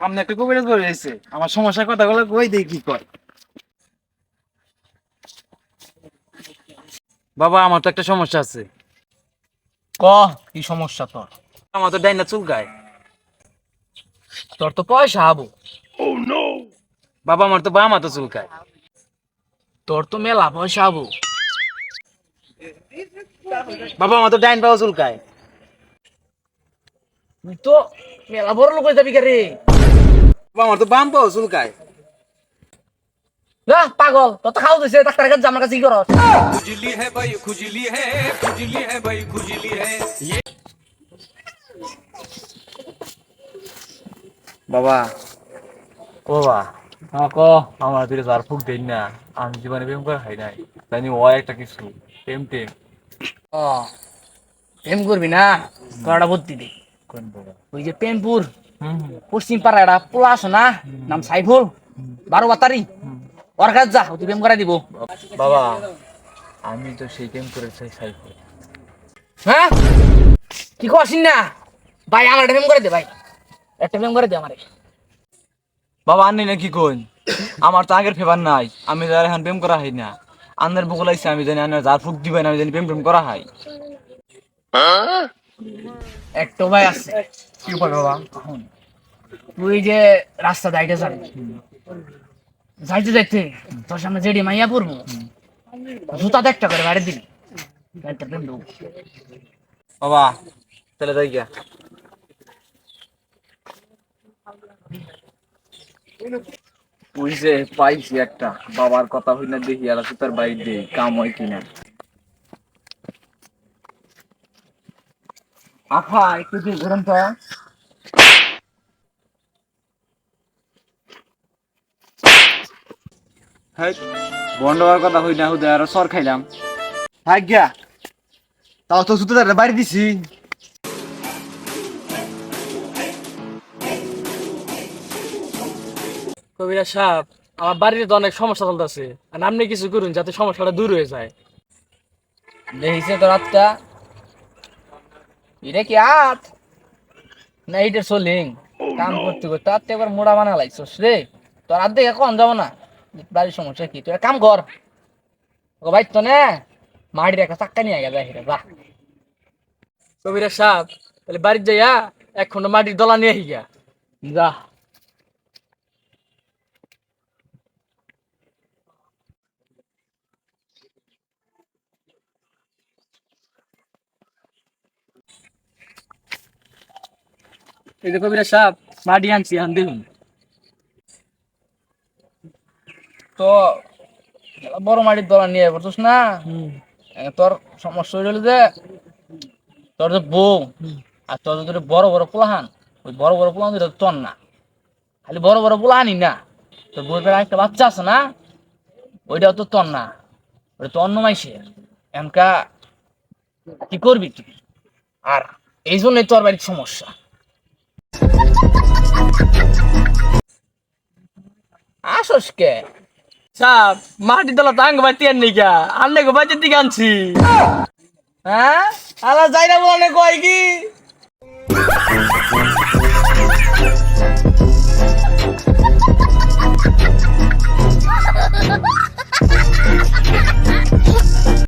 সামনে একটা কবিরাজ বলে রয়েছে আমার সমস্যার কথাগুলো কই দেই কি কর বাবা আমার তো একটা সমস্যা আছে। ক? কি সমস্যা তোর? আমার তো ডাইনা চুলকায় তোর তো পয়সা হাবো। বাবা আমার তো বাম হাতে চুলকায় তোর তো মেলা পয়সা হাবো। বাবা আমার তো ডাইন পাওয়া চুলকায় তুই তো মেলা বড় লোক হয়ে যাবি কে রে? আমার তো বাম পাও চুলকায়। না পাগল তত খাও দিছে ডাক্তারের কাছে আমার কাছে কি করো খুজলি হে ভাই খুজলি হে খুজলি হে ভাই খুজলি হে। ইয়ে। বাবা। ও বাবা আমাকে আমার দিকে যার ফুক দেন না আমি জীবনে প্রেম করে খাই নাই জানি ও একটা কিছু টেম টেম। ও প্রেম করবি না? কড়া বুদ্ধি দে। কোন বাবা ওই যে প্রেমপুর। পশ্চিম পাড়া একটা পোলা আছে না নাম সাইফুল বারো বাতারি। ওর কাছে যা তুই প্রেম করাই দিব। বাবা আমি তো সেই টেম করে চাই সাইফুল। হ্যাঁ? কি করছিস না ভাই আমার একটা প্রেম করে দে ভাই। একটা প্রেম করে দে আমারে। বাবা আনি না কি কোন আমার তো আগের ফেভার নাই। আমি যার এখন প্রেম করা হয় না। আন্নার বুক লাগছে আমি জানি আন্নার যার ফুক দিবেন আমি জানি প্রেম প্রেম করা হয়? একটা ভাই আছে। কি উপায় বাবা? তুই যে রাস্তা যাবি যাইতে যাইতে তোর সামনে জেডি মাইয়া পড়ব জুতা তো একটা করে বাইরে বাবা তাহলে যাই গিয়া। ওই যে পাইছি একটা বাবার কথা হই না দেখি আর তার বাইর কাম হয় কিনা। আফা একটু দিয়ে ঘুরন তো বন্ধ হওয়ার কথা হই না হুদে আর সর খাইলাম। ভাগ্যা তাও তো সুতো তার বাড়ি দিছি। কবিরা সাহেব আমার বাড়িতে তো অনেক সমস্যা চলতেছে। আর আপনি কিছু করুন যাতে সমস্যাটা দূর হয়ে যায়। দেখিছে তো হাতটা এটা কি হাত না এইটা সোলিং কাম করতে করতে আর একবার মোড়া বানা লাগছিস রে। তোর আর দেখে কখন যাব না? বাড়ির সমস্যা কি? তোর কাম কর। ও ভাই তো না। মাটির একটা চাক্কা নিয়ে গেল হিরে বাহ। কবিরা সাহেব তাহলে বাড়িতে যাইয়া এক খন্ড মাটির দলা নিয়ে গিয়া যা। এই যে কবিরা সাহেব মাটি আনছি আন দেখুন। তো বড় মাটির দলা নিয়ে পড়ছিস না? তোর সমস্যা হইল যে তোর যে বউ আর তোর যদি বড় বড় পোলাহান ওই বড় বড় পোলাহান দুটো তোর না। খালি বড় বড় পোলাহানি না। তোর বউয়ের পেটে একটা বাচ্চা আছে না ওইটাও তো তোর না। ওটা তো অন্য মাইসের। এমকা কি করবি তুই? আর এই জন্যই তোর বাড়ির সমস্যা। আসস কে? মাটি মাটির দলা তো আঙ্গ আর নিকা আনলে গো বাড়ির দিকে আনছি। হ্যাঁ? আলা যাই না বলে কয় কি?